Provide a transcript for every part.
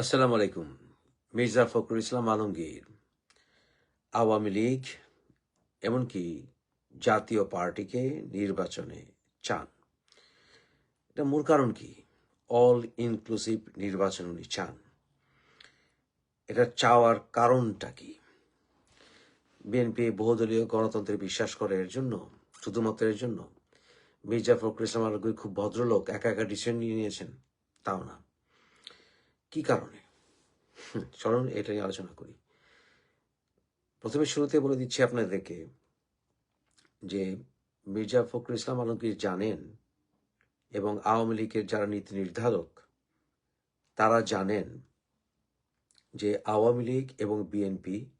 আসসালামু আলাইকুম। মির্জা ফখরুল ইসলাম আলমগীর, আওয়ামী লীগ, এমনকি জাতীয় পার্টিকে নির্বাচনে চান। এটা মূল কারণ কি? অল ইনক্লুসিভ নির্বাচন উনি চান। এটা চাওয়ার কারণটা কি? বিএনপি বহুদলীয় গণতন্ত্রে বিশ্বাস করে এর জন্য, শুধুমাত্র এর জন্য। মির্জা ফখরুল ইসলাম আলমগীর খুব ভদ্রলোক, একা একা ডিসিশন নিয়ে নিয়েছেন, তাও না। কি কারণে? চলুন এটা নিয়ে আলোচনা করি। প্রথমে শুরুতে বলে দিচ্ছি আপনাদেরকে যে মির্জা ফখরুল ইসলাম আলমগীর জানেন এবং আওয়ামী লীগের যারা নীতি নির্ধারক, তারা জানেন যে আওয়ামী লীগ এবং বিএনপি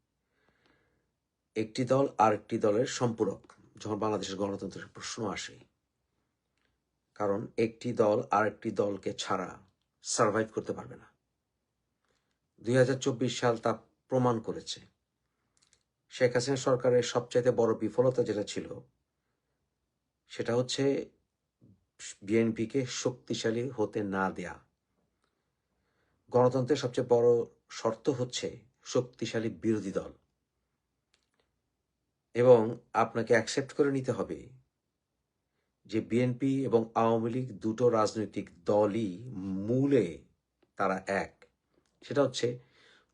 একটি দল আরেকটি দলের সম্পূরক, যখন বাংলাদেশের গণতন্ত্রের প্রশ্ন আসে। কারণ একটি দল আরেকটি দলকে ছাড়া সার্ভাইভ করতে পারবে না। দুই হাজার চব্বিশ সাল তা প্রমাণ করেছে। শেখ হাসিনা সরকারের সবচাইতে বড় বিফলতা যেটা ছিল, সেটা হচ্ছে বিএনপিকে শক্তিশালী হতে না দেয়া। গণতন্ত্রের সবচেয়ে বড় শর্ত হচ্ছে শক্তিশালী বিরোধী দল। এবং আপনাকে অ্যাকসেপ্ট করে নিতে হবে যে বিএনপি এবং আওয়ামী লীগ দুটো রাজনৈতিক দলই মূলে তারা এক। সেটা হচ্ছে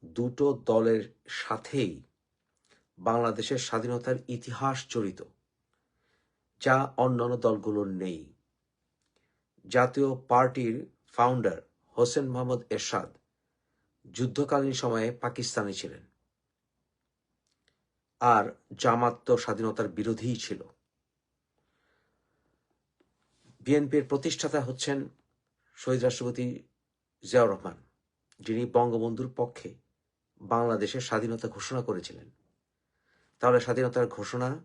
দুটো দলের সাথেই বাংলাদেশের স্বাধীনতার ইতিহাস জড়িত, যা অন্যান্য দলগুলোর নেই। জাতীয় পার্টির ফাউন্ডার হোসেন মোহাম্মদ এরশাদ যুদ্ধকালীন সময়ে পাকিস্তানি ছিলেন আর জামাত তো স্বাধীনতার বিরোধীই ছিল। বিএনপির প্রতিষ্ঠাতা হচ্ছেন শহীদ রাষ্ট্রপতি জিয়াউর রহমান। বঙ্গবন্ধুর পক্ষে বাংলাদেশের স্বাধীনতা ঘোষণা করেছিলেন। তাহলে স্বাধীনতার ঘোষণা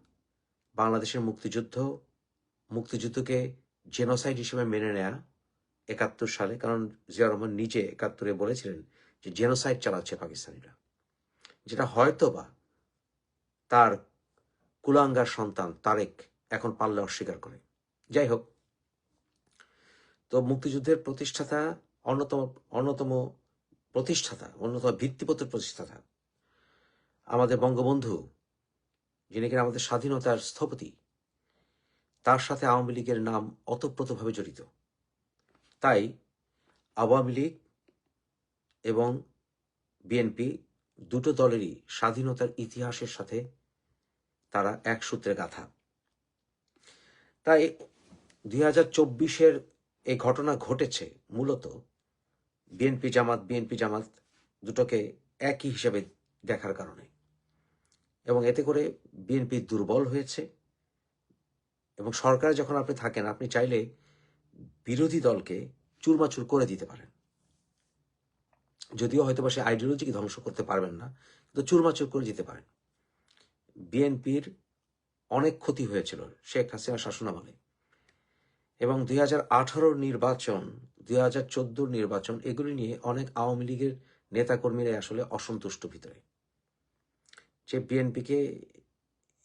বাংলাদেশের মুক্তিযুদ্ধ, মুক্তিযুদ্ধকে জেনোসাইড হিসেবে মেনে নেয়া একাত্তর সালে, কারণ জিয়া রহমান নিজে একাত্তরে বলেছিলেন যে জেনোসাইড চালাচ্ছে পাকিস্তানিরা। যেটা হয়তো বা তার কুলাঙ্গার সন্তান তারেক এখন পাল্লে অস্বীকার করে। যাই হোক, তো মুক্তিযুদ্ধের প্রতিষ্ঠাতা অন্যতম অন্যতম প্রতিষ্ঠাতা, অন্যতম ভিত্তিপত্র প্রতিষ্ঠাতা। আমাদের বঙ্গবন্ধু, যিনি কিনা আমাদের স্বাধীনতার স্থপতি, তার সাথে আওয়ামী লীগের নাম অতপ্রতভাবে জড়িত। তাই আওয়ামী লীগ এবং বিএনপি দুটো দলেরই স্বাধীনতার ইতিহাসের সাথে তারা এক সূত্রে গাথা। তাই দুই হাজার চব্বিশের এই ঘটনা ঘটেছে মূলত বিএনপি জামাত বিএনপি জামাত দুটোকে একই হিসেবে দেখার কারণে। এবং এতে করে বিএনপি দুর্বল হয়েছে। এবং সরকার যখন আপনি থাকেন, আপনি চাইলে বিরোধী দলকে চুরমাচুর করে দিতে পারেন। যদিও হয়তো বা সে আইডিওলজিকে ধ্বংস করতে পারবেন না, কিন্তু চুরমাচুর করে দিতে পারেন। বিএনপির অনেক ক্ষতি হয়েছিল শেখ হাসিনা শাসনামলে। এবং দুই নির্বাচন দুই হাজার নির্বাচন, এগুলি নিয়ে অনেক আওয়ামী লীগের নেতাকর্মীরা আসলে অসন্তুষ্ট ভিতরে। যে বিএনপিকে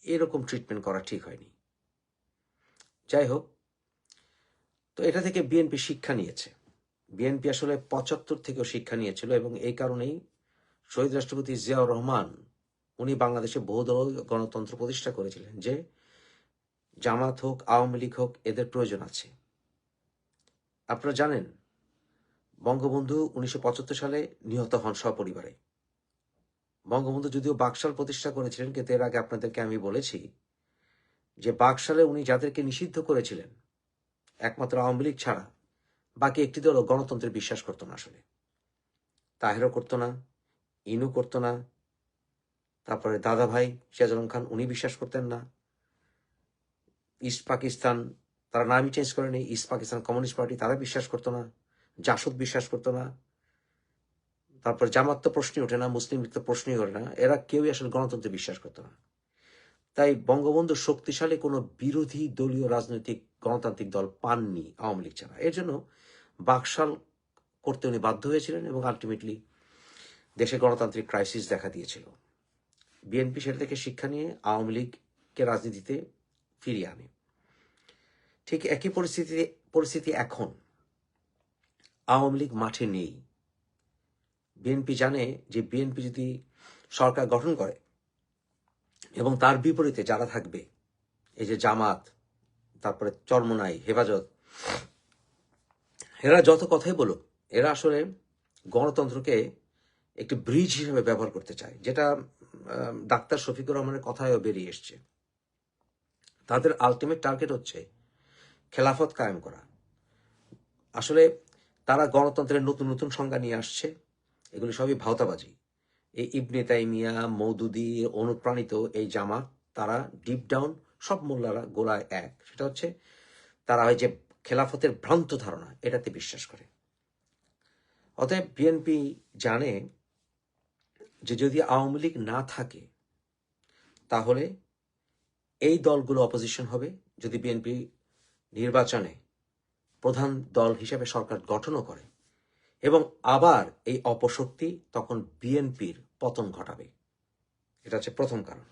এরকম ট্রিটমেন্ট করা ঠিক হয়নি। যাই হোক, তো এটা থেকে বিএনপি শিক্ষা নিয়েছে। বিএনপি আসলে পঁচাত্তর থেকেও শিক্ষা নিয়েছিল এবং এই কারণেই শহীদ রাষ্ট্রপতি জিয়াউর রহমান, উনি বাংলাদেশে বহুদল গণতন্ত্র প্রতিষ্ঠা করেছিলেন যে জামাত হোক, আওয়ামী লীগ হোক, এদের প্রয়োজন আছে। আপনারা জানেন, বঙ্গবন্ধু উনিশশো পঁচাত্তর সালে নিহত হন সপরিবারে। বঙ্গবন্ধু যদিও বাকশাল প্রতিষ্ঠা করেছিলেন, কিন্তু এর আগে আপনাদেরকে আমি বলেছি যে বাকশালে উনি যাদেরকে নিষিদ্ধ করেছিলেন, একমাত্র আওয়ামী লীগ ছাড়া, বাকি একটি দলও গণতন্ত্রে বিশ্বাস করতো না আসলে। তাহেরও করতো না ইনু করতো না, তারপরে দাদা ভাই সিয়াজুল খান, উনি বিশ্বাস করতেন না। ইস্ট পাকিস্তান তারা নামই চেঞ্জ করেনি ইস্ট পাকিস্তান কমিউনিস্ট পার্টি তারা বিশ্বাস করতো না জাসদ বিশ্বাস করতো না। তারপর জামাত তো প্রশ্নই ওঠে না, মুসলিম তো প্রশ্নই ওঠে না, এরা কেউই আসলে গণতন্ত্রে বিশ্বাস করতো না। তাই বঙ্গবন্ধু শক্তিশালী কোনো বিরোধী দলীয় রাজনৈতিক গণতান্ত্রিক দল পাননি আওয়ামী লীগ ছাড়া। এর জন্য বাকশাল করতে উনি বাধ্য হয়েছিলেন এবং আলটিমেটলি দেশে গণতান্ত্রিক ক্রাইসিস দেখা দিয়েছিল। বিএনপি সেটা থেকে শিক্ষা নিয়ে আওয়ামী লীগকে রাজনীতিতে ফিরিয়ে আনে। ঠিক একই পরিস্থিতি পরিস্থিতি এখন। আওয়ামী লীগ মাঠে নেই। বিএনপি জানে যে বিএনপি যদি সরকার গঠন করে এবং তার বিপরীতে যারা থাকবে, এই যে জামাত, তারপরে চরমনাই, হেফাজত, এরা যত কথাই বলুক, এরা আসলে গণতন্ত্রকে একটি ব্রিজ হিসেবে ব্যবহার করতে চায়, যেটা ডাক্তার শফিকুর রহমানের কথায়ও বেরিয়ে এসছে। তাদের আলটিমেট টার্গেট হচ্ছে খেলাফত কায়েম করা। আসলে তারা গণতন্ত্রের নতুন নতুন সংজ্ঞা নিয়ে আসছে। এগুলি সবই ভাওতাবাজি। এই ইবনে তাইমিয়া, মৌদুদি, অনুপ্রাণিত এই জামাত, তারা ডিপ ডাউন সব মোল্লারা গোলায় এক। সেটা হচ্ছে তারা ওই যে খেলাফতের ভ্রান্ত ধারণা, এটাতে বিশ্বাস করে। অতএব বিএনপি জানে যে যদি আওয়ামী লীগ না থাকে, তাহলে এই দলগুলো অপোজিশন হবে। যদি বিএনপি নির্বাচনে প্রধান দল হিসেবে সরকার গঠনও করে এবং আবার এই অপশক্তি তখন বিএনপির পতন ঘটাবে। এটা হচ্ছে প্রথম কারণ।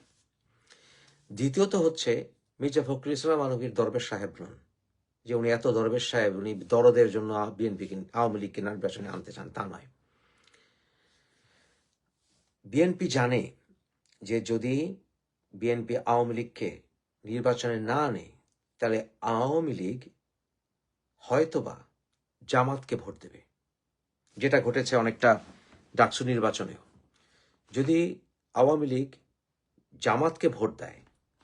দ্বিতীয়ত হচ্ছে মির্জা ফখরুল ইসলাম আলমগীর দরবেশ সাহেব নন। যে উনি এত দরবেশ সাহেব, উনি দরদের জন্য বিএনপি আওয়ামী লীগকে নির্বাচনে আনতে চান, তা নয়। বিএনপি জানে যে যদি বিএনপি আওয়ামী লীগকে নির্বাচনে না আনে তাহলে আওয়ামী লীগ হয়তোবা জামাতকে ভোট দেবে, যেটা ঘটেছে অনেকটা ডাকসু নির্বাচনেও। যদি আওয়ামী লীগ জামাতকে ভোট দেয়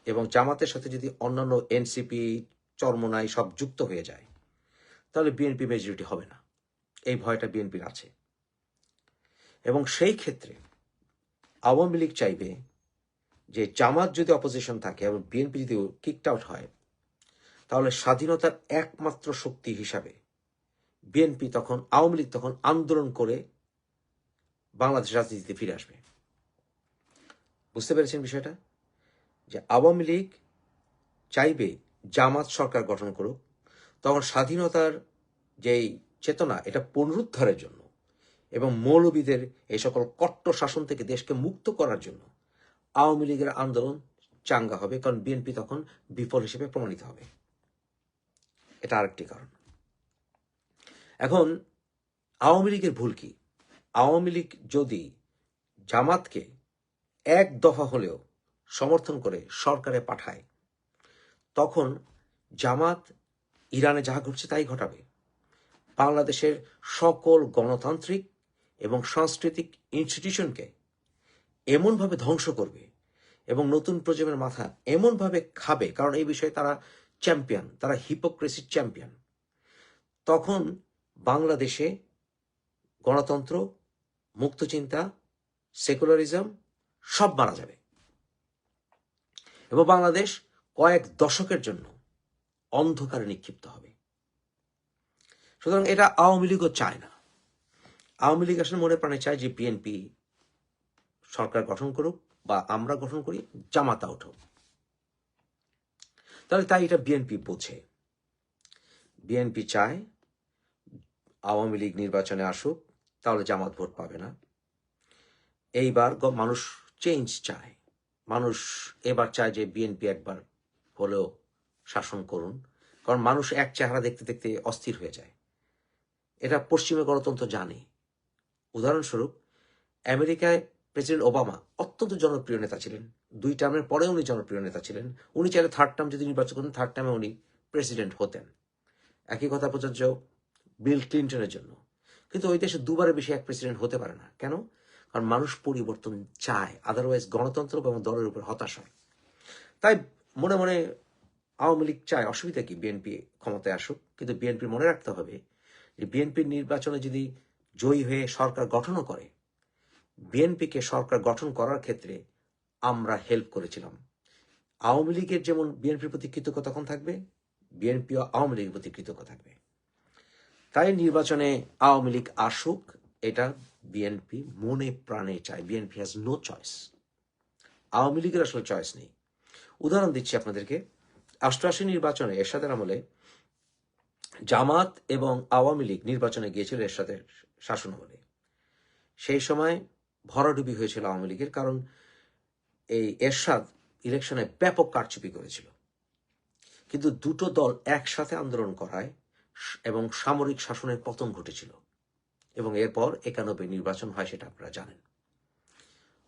এবং জামাতের সাথে যদি অন্যান্য এনসিপি, চরমনাই সব যুক্ত হয়ে যায়, তাহলে বিএনপি মেজরিটি হবে না। এই ভয়টা বিএনপির আছে। এবং সেই ক্ষেত্রে আওয়ামী লীগ চাইবে যে জামাত যদি অপোজিশন থাকে এবং বিএনপি যদি কিকড আউট হয় তাহলে স্বাধীনতার একমাত্র শক্তি হিসাবে বিএনপি তখন, আওয়ামী লীগ তখন আন্দোলন করে বাংলাদেশ রাজনীতিতে ফিরে আসবে। বুঝতে পেরেছেন বিষয়টা? যে আওয়ামী লীগ চাইবে জামাত সরকার গঠন করুক, তখন স্বাধীনতার যেই চেতনা, এটা পুনরুদ্ধারের জন্য এবং মৌলবীদের এই সকল কট্ট শাসন থেকে দেশকে মুক্ত করার জন্য আওয়ামী লীগের আন্দোলন চাঙ্গা হবে, কারণ বিএনপি তখন বিফল হিসেবে প্রমাণিত হবে। এটা আরেকটি কারণ। এখন, আওয়ামী লীগের ভুল কি? আওয়ামী লীগ যদি জামাতকে এক দফা হলেও সমর্থন করে সরকারে পাঠায়, তখন জামাত ইরানে যা ঘটছে তাই ঘটাবে। বাংলাদেশের সকল গণতান্ত্রিক এবং সাংস্কৃতিক ইনস্টিটিউশনকে এমনভাবে ধ্বংস করবে এবং নতুন প্রজন্মের মাথা এমনভাবে খাবে, কারণ এই বিষয়ে তারা চ্যাম্পিয়ন তারা হিপোক্রেসির চ্যাম্পিয়ন তখন বাংলাদেশে গণতন্ত্র, মুক্তচিন্তা সেকুলারিজম সব মারা যাবে। এবং বাংলাদেশ কয়েক দশকের জন্য অন্ধকারে নিক্ষিপ্ত হবে। সুতরাং এটা আওয়ামী লীগও চায় না। আওয়ামী লীগ আসলে মনে প্রাণে চায় যে বিএনপি সরকার গঠন করুক বা আমরা গঠন করি, জামাতা হোক তাহলে তাই এটা বিএনপি বোঝে বিএনপি চায়, আওয়ামী লীগ নির্বাচনে আসুক, তাহলে জামাত ভোট পাবে না। এইবার মানুষ চেঞ্জ চায়। মানুষ এবার চায় যে বিএনপি একবার হলেও শাসন করুন। কারণ মানুষ এক চেহারা দেখতে দেখতে অস্থির হয়ে যায়। এটা পশ্চিমে গণতন্ত্র জানে। উদাহরণস্বরূপ, আমেরিকায় প্রেসিডেন্ট ওবামা অত্যন্ত জনপ্রিয় নেতা ছিলেন। দুই টার্মের পরে উনি জনপ্রিয় নেতা ছিলেন। উনি চাইলে থার্ড টার্ম যদি নির্বাচন করতেন থার্ড টার্মে উনি প্রেসিডেন্ট হতেন। একই কথা প্রযোজ্য বিল ক্লিন্টনের জন্য। কিন্তু ওই দেশে দুবারের বেশি এক প্রেসিডেন্ট হতে পারে না। কেন? কারণ মানুষ পরিবর্তন চায় আদারওয়াইজ গণতন্ত্র এবং দলের উপর হতাশ হয়। তাই মনে মনে আওয়ামী লীগ চায়, অসুবিধা কি? বিএনপি ক্ষমতায় আসুক। কিন্তু বিএনপি মনে রাখতে হবে যে বিএনপির নির্বাচনে যদি জয়ী হয়ে সরকার গঠনও করে বিএনপিকে সরকার গঠন করার ক্ষেত্রে আমরা হেল্প করেছিলাম। আওয়ামী লীগের যেমন বিএনপির প্রতি কৃতজ্ঞ তখন থাকবে, বিএনপিও আওয়ামী লীগের প্রতি কৃতজ্ঞ থাকবে। তাই নির্বাচনে আওয়ামী লীগ আসুক, এটা বিএনপি মনে প্রাণে চায়। BNP has no choice Awami লীগের আসলে চয়েস নেই। উদাহরণ দিচ্ছি আপনাদেরকে। অষ্টআশি নির্বাচনে এরশাদের আমলে জামাত এবং আওয়ামী লীগ নির্বাচনে গিয়েছিল এরশাদের শাসনামলে সেই সময় ভরাডুবি হয়েছিল আওয়ামী লীগের, কারণ এই এরশাদ ইলেকশনে ব্যাপক কারচুপি করেছিল। কিন্তু দুটো দল একসাথে আন্দোলন করায় এবং সামরিক শাসনের পতন ঘটেছিল এবং এরপর একানব্বই নির্বাচন হয় সেটা আপনারা জানেন।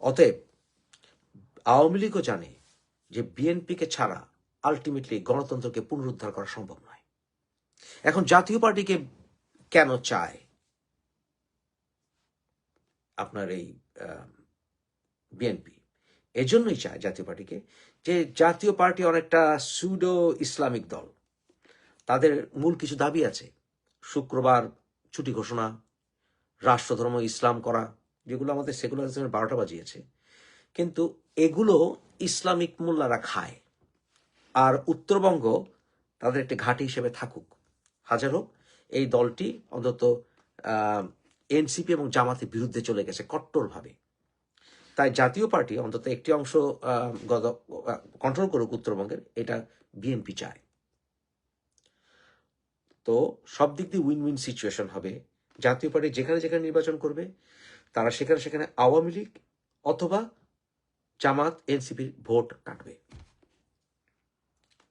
অতএব আওয়ামী লীগও জানে যে বিএনপিকে ছাড়া আলটিমেটলি গণতন্ত্রকে পুনরুদ্ধার করা সম্ভব নয়। এখন জাতীয় পার্টিকে কেন চায়? আপনার এই বিএনপি এজন্যই চায় জাতীয় পার্টিকে যে জাতীয় পার্টি অনেকটা সুডো ইসলামিক দল। তাদের মূল কিছু দাবি আছে। শুক্রবার ছুটি ঘোষণা, রাষ্ট্রধর্ম, ইসলাম করা, যেগুলো আমাদের সেকুলারিজমের বারোটা বাজিয়েছে। কিন্তু এগুলো ইসলামিক মোল্লারা খায়। আর উত্তরবঙ্গ তাদের একটি ঘাঁটি হিসেবে থাকুক। হাজার হোক, এই দলটি অন্তত এনসিপি এবং জামাতের বিরুদ্ধে চলে গেছে কট্টরভাবে। তাই জাতীয় পার্টি অন্তত একটি অংশ কন্ট্রোল করুক উত্তরবঙ্গের, এটা বিএনপি চায়। তো সব দিক দিয়ে উইন উইন সিচুয়েশন হবে। জাতীয় পার্টি যেখানে যেখানে নির্বাচন করবে, তারা সেখানে সেখানে আওয়ামী লীগ অথবা জামাত, এনসিপির ভোট কাটবে।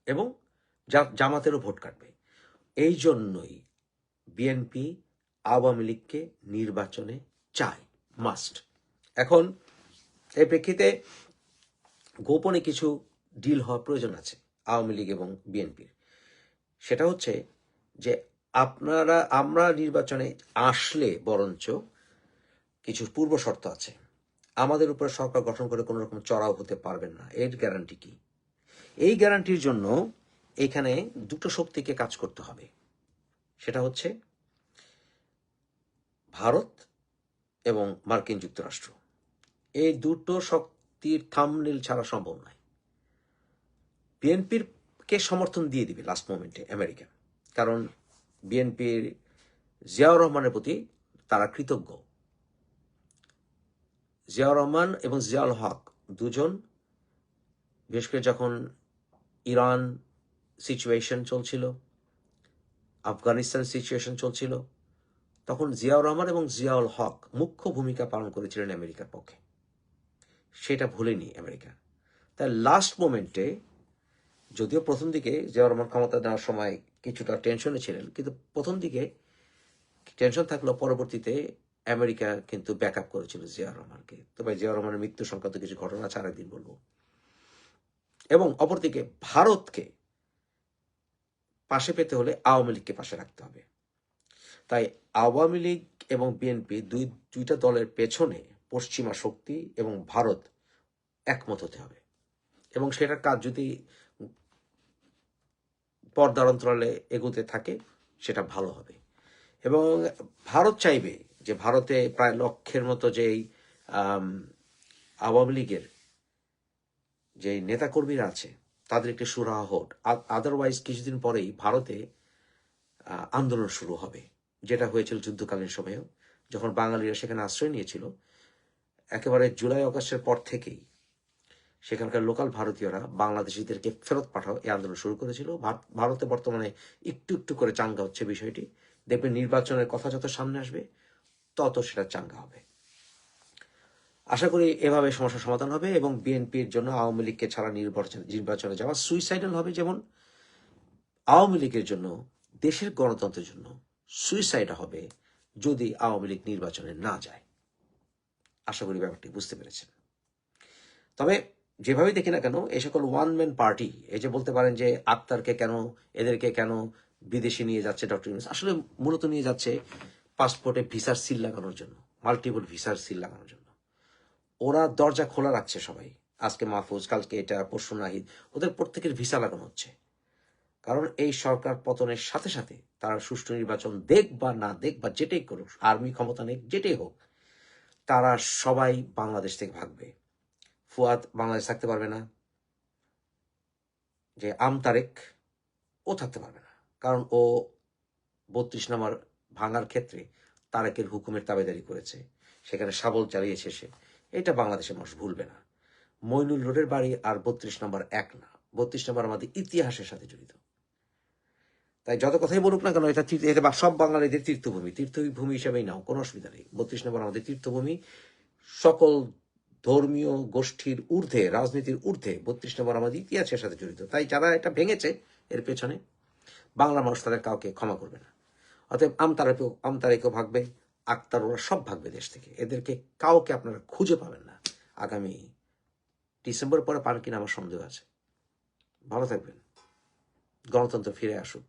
এবং জামাতেরও ভোট কাটবে। এই জন্যই বিএনপি আওয়ামী লীগকে নির্বাচনে চায় মাস্ট এখন, এই প্রেক্ষিতে গোপনে কিছু ডিল হওয়ার প্রয়োজন আছে আওয়ামী লীগ এবং বিএনপির। সেটা হচ্ছে যে আপনারা, আমরা নির্বাচনে আসলে বরঞ্চ কিছু পূর্ব শর্ত আছে। আমাদের উপরে সরকার গঠন করে কোনো রকম চড়াও হতে পারবেন না। এর গ্যারান্টি কি? এই গ্যারান্টির জন্য এখানে দুটো শক্তিকে কাজ করতে হবে। সেটা হচ্ছে ভারত এবং মার্কিন যুক্তরাষ্ট্র। এই দুটো শক্তির থামনিল ছাড়া সম্ভব নয়। বিএনপির কে সমর্থন দিয়ে দিবে লাস্ট মোমেন্টে আমেরিকা। কারণ বিএনপির জিয়াউর রহমানের প্রতি তারা কৃতজ্ঞ। জিয়াউর রহমান এবং জিয়াউল হক দুজন, বিশেষ করে যখন ইরান সিচুয়েশন চলছিল, আফগানিস্তান সিচুয়েশন চলছিল তখন জিয়াউর রহমান এবং জিয়াউল হক মুখ্য ভূমিকা পালন করেছিলেন আমেরিকার পক্ষে। সেটা ভুলেনি আমেরিকা। তাই লাস্ট মোমেন্টে যদিও প্রথম দিকে জিয়াউর রহমান ক্ষমতা দেওয়ার সময় কিছুটা টেনশনে ছিলেন, কিন্তু প্রথম দিকে টেনশন থাকলেও পরবর্তীতে আমেরিকা কিন্তু ব্যাক আপ করেছিল জিয়াউর রহমানকে। তবে জিয়াউর রহমানের মৃত্যু সংক্রান্ত কিছু ঘটনা আছে আরেকদিন বলব। এবং অপরদিকে ভারতকে পাশে পেতে হলে আওয়ামী লীগকে পাশে রাখতে হবে। তাই আওয়ামী লীগ এবং বিএনপি দুই, দুইটা দলের পেছনে পশ্চিমা শক্তি এবং ভারত একমত হতে হবে। এবং সেটার কাজ যদি পর্দার অন্তরালে এগোতে থাকে, সেটা ভালো হবে। এবং ভারত চাইবে যে ভারতে প্রায় লক্ষের মতো যেই আওয়ামী লীগের যে নেতাকর্মীরা আছে, তাদের একটি সুরাহা হোক। আদারওয়াইজ কিছুদিন পরেই ভারতে আন্দোলন শুরু হবে। যেটা হয়েছিল যুদ্ধকালীন সময়েও, যখন বাঙালিরা সেখানে আশ্রয় নিয়েছিল, একেবারে জুলাই অগস্টের পর থেকেই সেখানকার লোকাল ভারতীয়রা বাংলাদেশিদেরকে ফেরত পাঠাও, এই আন্দোলন শুরু করেছিল। ভারতে বর্তমানে একটু একটু করে চাঙ্গা হচ্ছে বিষয়টি। দেখবেন নির্বাচনের কথা যত সামনে আসবে, তত সেটা চাঙ্গা হবে। আশা করি এভাবে সমস্যার সমাধান হবে এবং বিএনপির জন্য আওয়ামী লীগকে ছাড়া নির্বাচন, নির্বাচনে যাওয়া সুইসাইডাল হবে যেমন, আওয়ামী লীগের জন্য, দেশের গণতন্ত্রের জন্য সুইসাইড হবে যদি আওয়ামী লীগ নির্বাচনে না যায়। আশা করি ব্যাপারটি বুঝতে পেরেছেন। তবে যেভাবে দেখি না কেন এই সকল ওয়ান ম্যান পার্টি এই যে বলতে পারেন যে আক্তারকে কেন, এদেরকে কেন বিদেশে নিয়ে যাচ্ছে ডক্টর ইউনুস, আসলে মূলত নিয়ে যাচ্ছে পাসপোর্টে ভিসার সিল লাগানোর জন্য মাল্টিপল ভিসার সিল লাগানোর জন্য। ওরা দরজা খোলা রাখছে সবাই। আজকে মাহফুজ, কালকে এটা, পরশু নাহিদ, ওদের প্রত্যেকের ভিসা লাগানো হচ্ছে। কারণ এই সরকার পতনের সাথে সাথে তারা সুষ্ঠু নির্বাচন দেখ বা না দেখ বা যেটাই করুক, আর্মি ক্ষমতা নেই যেটাই হোক, তারা সবাই বাংলাদেশ থেকে ভাগবে। ফুয়াদ বাংলাদেশ থাকতে পারবে না। যে আম তারেক, ও থাকতে পারবে না। কারণ ও বত্রিশ নম্বর ভাঙার ক্ষেত্রে তারেকের হুকুমের তাবেদারি করেছে। সেখানে সাবল চালিয়েছে সে। এটা বাংলাদেশের মানুষ ভুলবে না। মইনুল রোডের বাড়ি আর বত্রিশ নম্বর এক না। বত্রিশ নম্বর আমাদের ইতিহাসের সাথে জড়িত। তাই যত কথাই বলুক না কেন, এটা এটা সব বাঙালিদের তীর্থভূমি তীর্থভূমি হিসেবেই নাও, কোনো অসুবিধা নেই। বত্রিশ নম্বর আমাদের তীর্থভূমি, সকল ধর্মীয় গোষ্ঠীর ঊর্ধ্বে, রাজনীতির ঊর্ধ্বে, বত্রিশ নম্বর আমাদের ইতিহাসের সাথে জড়িত। তাই যারা এটা ভেঙেছে, এর পেছনে বাংলা মানুষ তাদের কাউকে ক্ষমা করবে না। অতএব আমতারেকেও আমতারেকেও ভাগবে আক্তার ওরা সব ভাগবে দেশ থেকে। এদেরকে কাউকে আপনারা খুঁজে পাবেন না। আগামী ডিসেম্বর পরে পান কিনা আমার সন্দেহ আছে। ভালো থাকবেন। গণতন্ত্র ফিরে আসুক।